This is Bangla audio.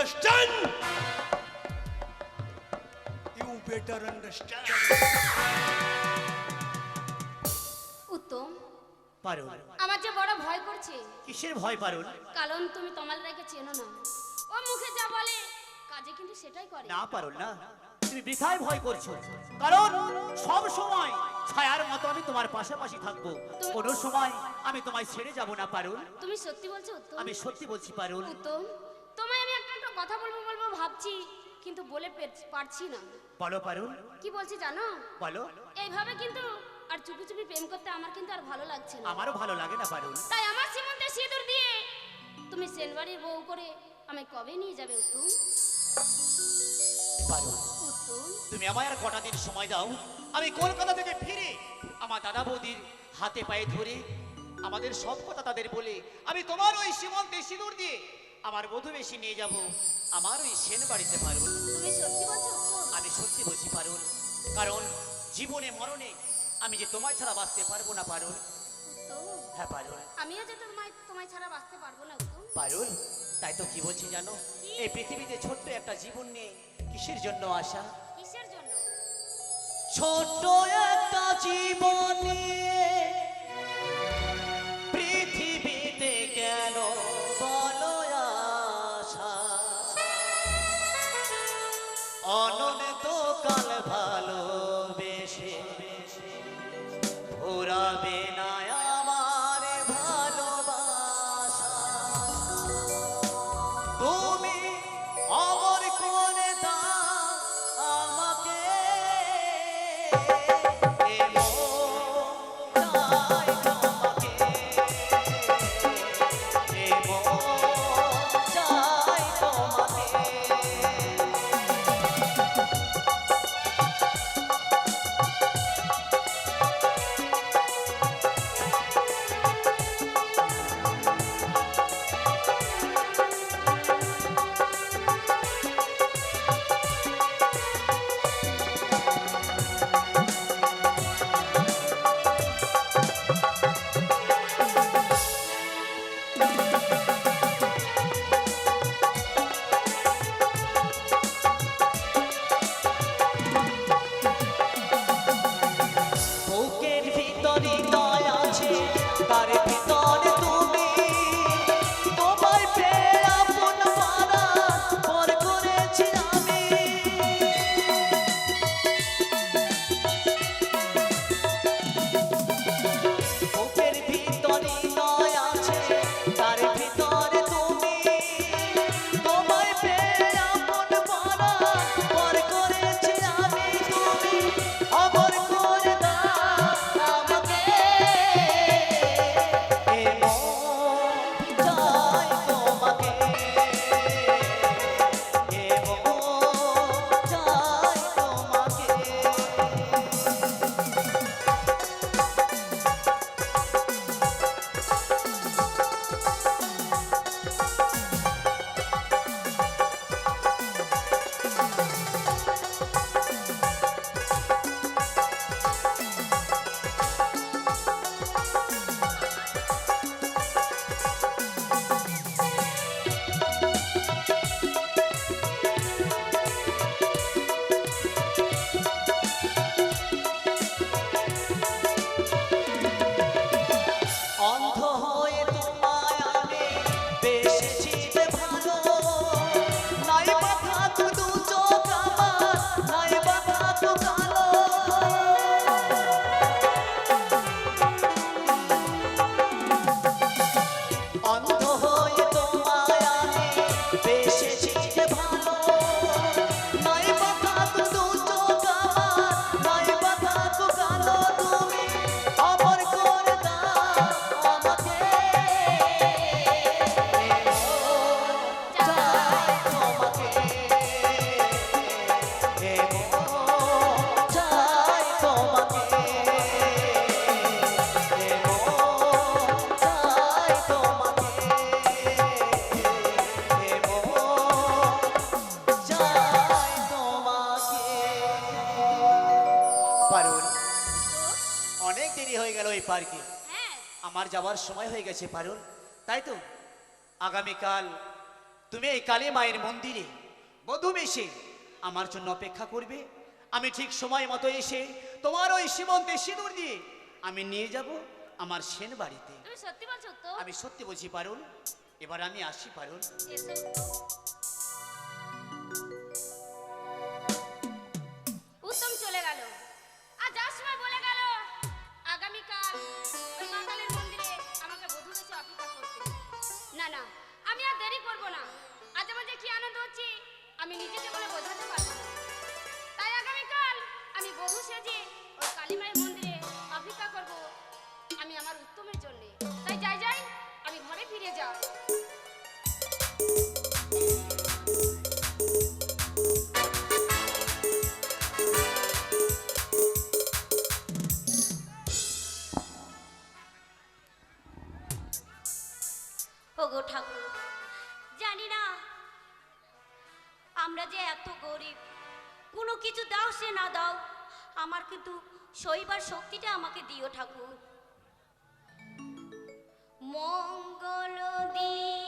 understand? You better understand. উত্তম পারুল। আমার যে বড় ভয় করছে। কিসের ভয় পারুল? কারণ তুমি তমালদাকে চেনো না। ও মুখে যা বলে কাজে কিন্তু সেটাই করে। না পারুল না। তুমি বৃথায় ভয় করছ। কারণ সব সময় ছায়ার মতো আমি তোমার পাশাপাশি থাকব। কোনো সময় আমি তোমায় ছেড়ে যাব না পারুল। তুমি সত্যি বলছো উত্তম? আমি সত্যি বলছি পারুল। উত্তম কথা বলব বলব ভাবছি কিন্তু বলে পারছি না। বলো পারুল। কি বলছি জানো? বলো। এইভাবে কিন্তু আর চুপি চুপি প্রেম করতে আমার কিন্তু আর ভালো লাগছে না। আমারও ভালো লাগে না পারুল। তাই আমার সীমন্তে সিঁদুর দিয়ে তুমি সেনবাড়ির বউ করে আমায় কবে নিয়ে যাবে উত্তম? উত্তম? তুমি আমায় আর কটা দিন সময় দাও। আমি কলকাতা থেকে ফিরে আমার দাদা বৌদির হাতে পায়ে ধরে আমাদের সব কথা তাদের বলে আমি তোমার ওই সীমন্তে সিঁদুর দিয়ে আমার বধূ বেশি নিয়ে যাব। আমার ওই সেন বাড়িতে পারুল তুমি সত্যি বলছো? আমি সত্যি বলছি পারুল কারণ জীবনে মরণে আমি যে তোমার ছাড়া বাঁচতে পারব না পারুল হ্যাঁ পারুল আমিও যে তোমায় তোমায় ছাড়া বাঁচতে পারব না পারুল তাই তো কি বলছি জানো? এই পৃথিবীতে ছোট্ট একটা জীবন নিয়ে কিসের জন্য আসা কিসের জন্য? ছোট্ট একটা পার্কে। হ্যাঁ। আমার যাওয়ার সময় হয়ে গেছে পারুল। তাই তো? আগামীকাল তুমি এই কালী মায়ের মন্দিরে বধূ বেশে আমার জন্য অপেক্ষা করবে। আমি ঠিক সময় মতো এসে তোমার ওই সীমন্তে সিঁদুর দিয়ে আমি নিয়ে যাব আমার সেন বাড়িতে। আমি সত্যি বলছি পারুন এবার আমি আসি পারুন আমি নিজেকে বলে বোঝাতে সইবার শক্তিটা আমাকে দিও ঠাকুর। মঙ্গল দিয়ে